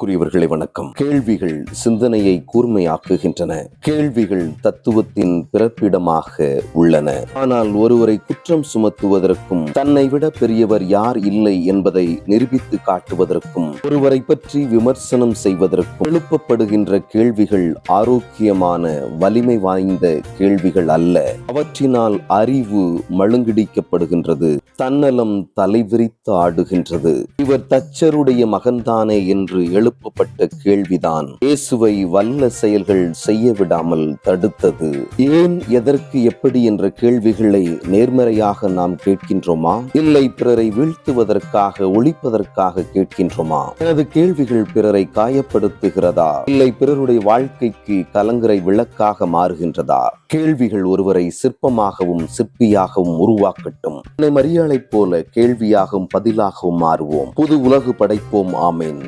அன்புக்குரியவர்களை வணக்கம். கேள்விகள் சிந்தனையை கூர்மையாக்குகின்றன. கேள்விகள் தத்துவத்தின் பிறப்பிடமாக உள்ளன. ஆனால் ஒருவரை குற்றம் சுமத்துவதற்கும் தன்னை விட பெரியவர் யார் இல்லை என்பதை நிரூபித்து காட்டுவதற்கும் ஒருவரை பற்றி விமர்சனம் செய்வதற்கும் எழுப்பப்படுகின்ற கேள்விகள் ஆரோக்கியமான வலிமை வாய்ந்த கேள்விகள் அல்ல. அவற்றினால் அறிவு மழுங்கிடிக்கப்படுகின்றது. தன்னலம் தலைவிரித்து ஆடுகின்றது. இவர் தச்சருடைய மகன்தானே என்று எழுப்பப்பட்ட கேள்விதான். இயேசுவை வல்ல செயல்கள் செய்ய விடாமல் தடுத்தது. ஏன் எதற்கு எப்படி என்ற கேள்விகளை நேர்மறையாக நாம் கேட்கின்றோமா? இல்லை பிறரை வீழ்த்துவதற்காக ஒழிப்பதற்காக கேட்கின்றோமா? எனது கேள்விகள் பிறரை காயப்படுத்துகிறதா? இல்லை பிறருடைய வாழ்க்கைக்கு கலங்கரை விளக்காக மாறுகின்றதா? கேள்விகள் ஒருவரை சிற்பமாகவும் சிற்பியாகவும் உருவாக்கட்டும். மரியாளைப் போல கேள்வியாகவும் பதிலாகவும் மாறுவோம். புது உலகு படைப்போம். ஆமேன்.